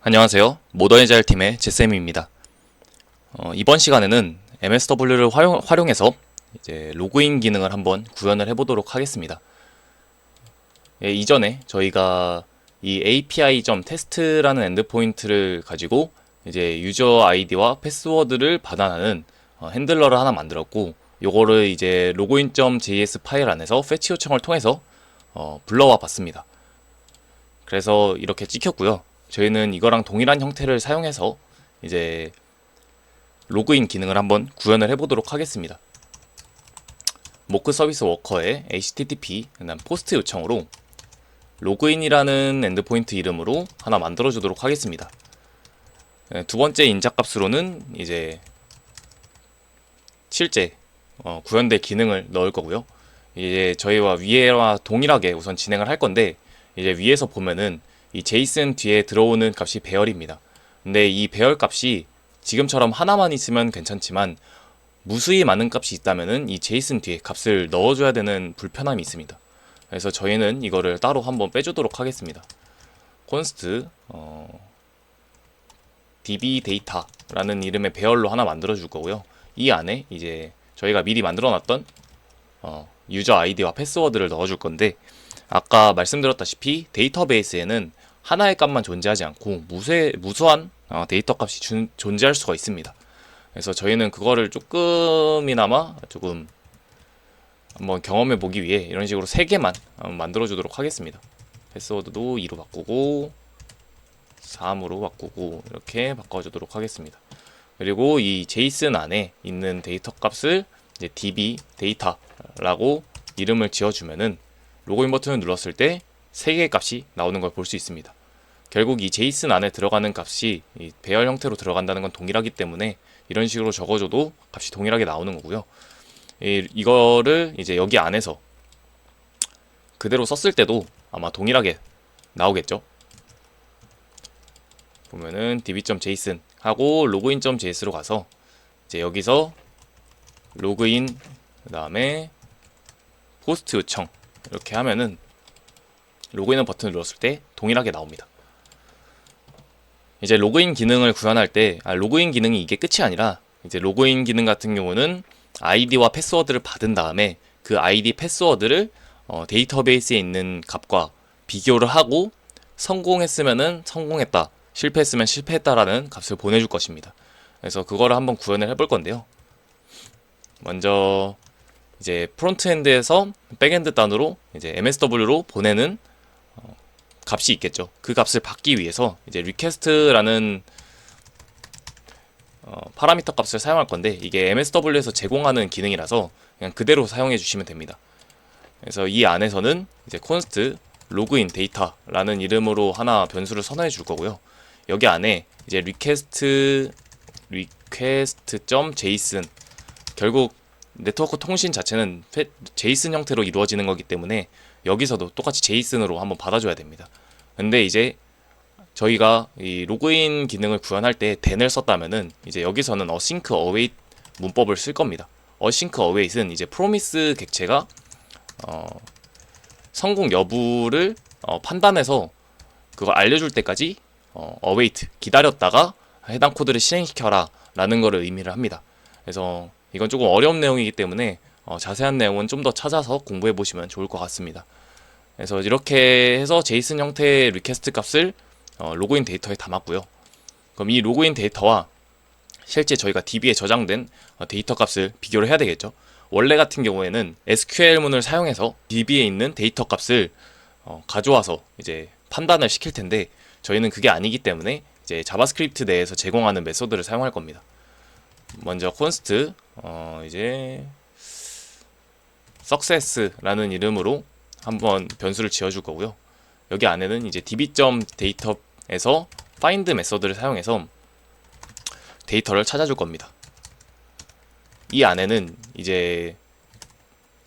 안녕하세요. 모더니자일 팀의 제쌤입니다. 어, 이번 시간에는 MSW를 활용, 활용 해서 이제 로그인 기능을 한번 구현을 해보도록 하겠습니다. 예, 이전에 저희가 이 API.test라는 엔드포인트를 가지고 이제 유저 아이디와 패스워드를 받아내는 어, 핸들러를 하나 만들었고 요거를 이제 로그인.js 파일 안에서 패치 요청을 통해서 어, 불러와 봤습니다. 그래서 이렇게 찍혔고요. 저희는 이거랑 동일한 형태를 사용해서 이제 로그인 기능을 한번 구현을 해보도록 하겠습니다. 모크 서비스 워커의 HTTP 그다음 포스트 요청으로 로그인이라는 엔드포인트 이름으로 하나 만들어 주도록 하겠습니다. 네, 두 번째 인자 값으로는 이제 실제 어, 구현될 기능을 넣을 거고요. 이제 저희와 위에와 동일하게 우선 진행을 할 건데 이제 위에서 보면은 이 제이슨 뒤에 들어오는 값이 배열입니다. 근데 이 배열 값이 지금처럼 하나만 있으면 괜찮지만 무수히 많은 값이 있다면은 이 제이슨 뒤에 값을 넣어줘야 되는 불편함이 있습니다. 그래서 저희는 이거를 따로 한번 빼주도록 하겠습니다. const 어, db data라는 이름의 배열로 하나 만들어 줄 거고요. 이 안에 이제 저희가 미리 만들어 놨던 어, 유저 아이디와 패스워드를 넣어 줄 건데 아까 말씀드렸다시피 데이터베이스에는 하나의 값만 존재하지 않고 무쇠, 무수한 어, 데이터 값이 준- 존재할 수가 있습니다. 그래서 저희는 그거를 조금이나마 조금 한번 경험해 보기 위해 이런 식으로 세 개만 만들어 주도록 하겠습니다. 패스워드도 2로 바꾸고 3으로 바꾸고 이렇게 바꿔주도록 하겠습니다. 그리고 이 제이슨 안에 있는 데이터 값을 이제 db 데이터라고 이름을 지어주면은 로그인 버튼을 눌렀을 때세 개의 값이 나오는 걸 볼 수 있습니다. 결국 이 제이슨 안에 들어가는 값이 이 배열 형태로 들어간다는 건 동일하기 때문에 이런 식으로 적어줘도 값이 동일하게 나오는 거고요. 이, 이거를 이제 여기 안에서 그대로 썼을 때도 아마 동일하게 나오겠죠. 보면은 db.json 하고 login.js로 가서 이제 여기서 로그인 그 다음에 포스트 요청 이렇게 하면은 로그인 버튼을 눌렀을 때 동일하게 나옵니다. 이제 로그인 기능을 구현할 때 아, 로그인 기능이 이게 끝이 아니라 이제 로그인 기능 같은 경우는 아이디와 패스워드를 받은 다음에 그 아이디 패스워드를 어, 데이터베이스에 있는 값과 비교를 하고 성공했으면은 성공했다, 실패했으면 실패했다라는 값을 보내줄 것입니다. 그래서 그거를 한번 구현을 해볼 건데요. 먼저 이제 프론트엔드에서 백엔드 단으로 이제 MSW로 보내는 어, 값이 있겠죠. 그 값을 받기 위해서 이제 request라는 어, 파라미터 값을 사용할 건데 이게 MSW에서 제공하는 기능이라서 그냥 그대로 사용해 주시면 됩니다. 그래서 이 안에서는 이제 const login data라는 이름으로 하나 변수를 선언해 줄 거고요. 여기 안에 이제 request request.json 결국 네트워크 통신 자체는 제이슨 형태로 이루어지는 거기 때문에 여기서도 똑같이 제이슨으로 한번 받아줘야 됩니다. 근데 이제 저희가 이 로그인 기능을 구현할 때 then을 썼다면은 이제 여기서는 async await 문법을 쓸 겁니다. async await은 이제 promise 객체가 어, 성공 여부를 어, 판단해서 그걸 알려줄 때까지 어, await 기다렸다가 해당 코드를 실행시켜라 라는 거를 의미를 합니다. 그래서 이건 조금 어려운 내용이기 때문에 어, 자세한 내용은 좀 더 찾아서 공부해 보시면 좋을 것 같습니다. 그래서 이렇게 해서 제이슨 형태의 리퀘스트 값을 어, 로그인 데이터에 담았고요. 그럼 이 로그인 데이터와 실제 저희가 DB에 저장된 어, 데이터 값을 비교를 해야 되겠죠. 원래 같은 경우에는 SQL문을 사용해서 DB에 있는 데이터 값을 어, 가져와서 이제 판단을 시킬 텐데 저희는 그게 아니기 때문에 이제 자바스크립트 내에서 제공하는 메소드를 사용할 겁니다. 먼저 const 어 이제 success라는 이름으로 한번 변수를 지어줄 거고요. 여기 안에는 이제 db.data에서 find 메소드를 사용해서 데이터를 찾아줄 겁니다. 이 안에는 이제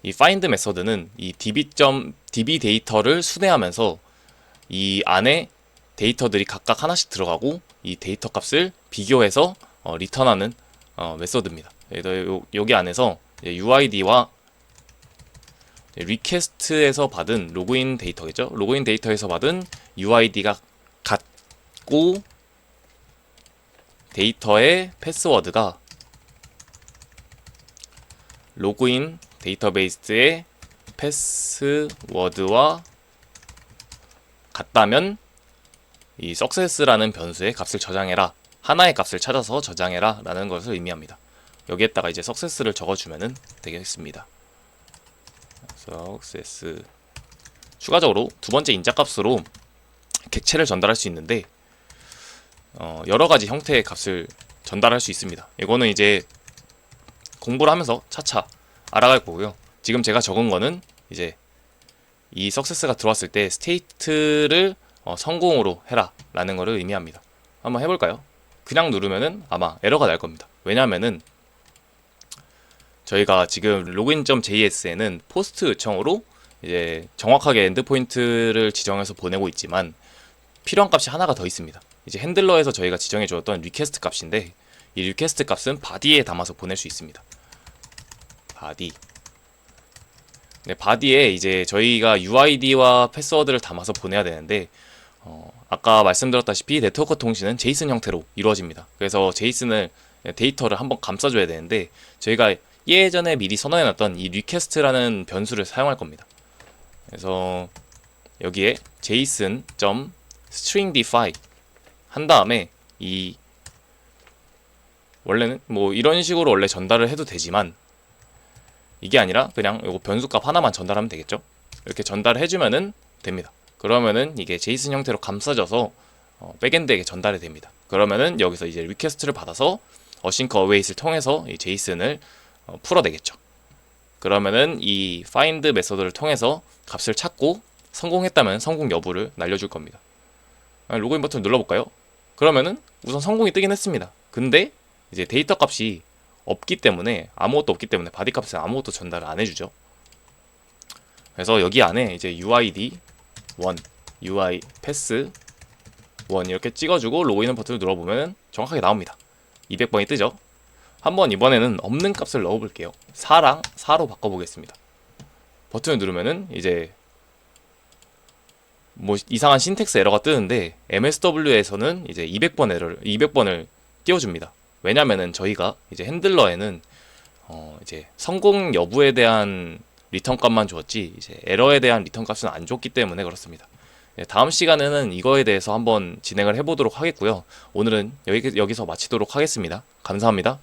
이 find 메소드는 이 db. db 데이터를 순회하면서 이 안에 데이터들이 각각 하나씩 들어가고 이 데이터 값을 비교해서 어, 리턴하는 어, 요- 여기 안에서 UID와 리퀘스트에서 받은 로그인 데이터겠죠. 로그인 데이터에서 받은 UID가 같고 데이터의 패스워드가 로그인 데이터베이스의 패스워드와 같다면 이 success라는 변수의 값을 저장해라. 하나의 값을 찾아서 저장해라 라는 것을 의미합니다. 여기에다가 이제 success를 적어주면 되겠습니다. Success 추가적으로 두 번째 인자값으로 객체를 전달할 수 있는데 어, 여러 가지 형태의 값을 전달할 수 있습니다. 이거는 이제 공부를 하면서 차차 알아갈 거고요. 지금 제가 적은 거는 이제 이 석세스가 들어왔을 때 스테이트를 어, 성공으로 해라 라는 거를 의미합니다. 한번 해볼까요? 그냥 누르면은 아마 에러가 날 겁니다. 왜냐하면은 저희가 지금 login.js에는 포스트 요청으로 이제 정확하게 엔드포인트를 지정해서 보내고 있지만 필요한 값이 하나가 더 있습니다. 이제 핸들러에서 저희가 지정해 주었던 리퀘스트 값인데 이 리퀘스트 값은 바디에 담아서 보낼 수 있습니다. 바디. 네, 바디에 이제 저희가 UID와 패스워드를 담아서 보내야 되는데 어, 아까 말씀드렸다시피 네트워크 통신은 제이슨 형태로 이루어집니다. 그래서 제이슨을 데이터를 한번 감싸줘야 되는데 저희가 예전에 미리 선언해놨던 이 리퀘스트라는 변수를 사용할 겁니다. 그래서 여기에 json.stringdefine 한 다음에 이 원래는 뭐 이런 식으로 원래 전달을 해도 되지만 이게 아니라 그냥 요거 변수값 하나만 전달하면 되겠죠. 이렇게 전달을 해주면은 됩니다. 그러면은 이게 제이슨 형태로 감싸져서 어, 백엔드에게 전달이 됩니다. 그러면은 여기서 이제 리퀘스트를 받아서 어싱크 어웨이트를 통해서 이 어, 풀어내겠죠. 그러면은 이 find 메서드를 통해서 값을 찾고 성공했다면 성공 여부를 날려줄 겁니다. 아, 로그인 버튼 눌러볼까요? 그러면은 우선 성공이 뜨긴 했습니다. 근데 이제 데이터 값이 없기 때문에 아무것도 없기 때문에 바디 값은 아무것도 전달을 안 해주죠. 그래서 여기 안에 이제 UID 1, UI 패스 1 이렇게 찍어주고 로그인 버튼을 눌러보면 정확하게 나옵니다. 200번이 뜨죠. 한번 이번에는 없는 값을 넣어볼게요. 4랑 4로 바꿔보겠습니다. 버튼을 누르면은 이제 뭐 이상한 신텍스 에러가 뜨는데 MSW에서는 이제 200번 에러를 200번을 띄워줍니다. 왜냐면은 저희가 이제 핸들러에는 어 이제 성공 여부에 대한 리턴 값만 주었지 이제 에러에 대한 리턴 값은 안 줬기 때문에 그렇습니다. 네, 다음 시간에는 이거에 대해서 한번 진행을 해보도록 하겠고요. 오늘은 여기, 여기서 마치도록 하겠습니다. 감사합니다.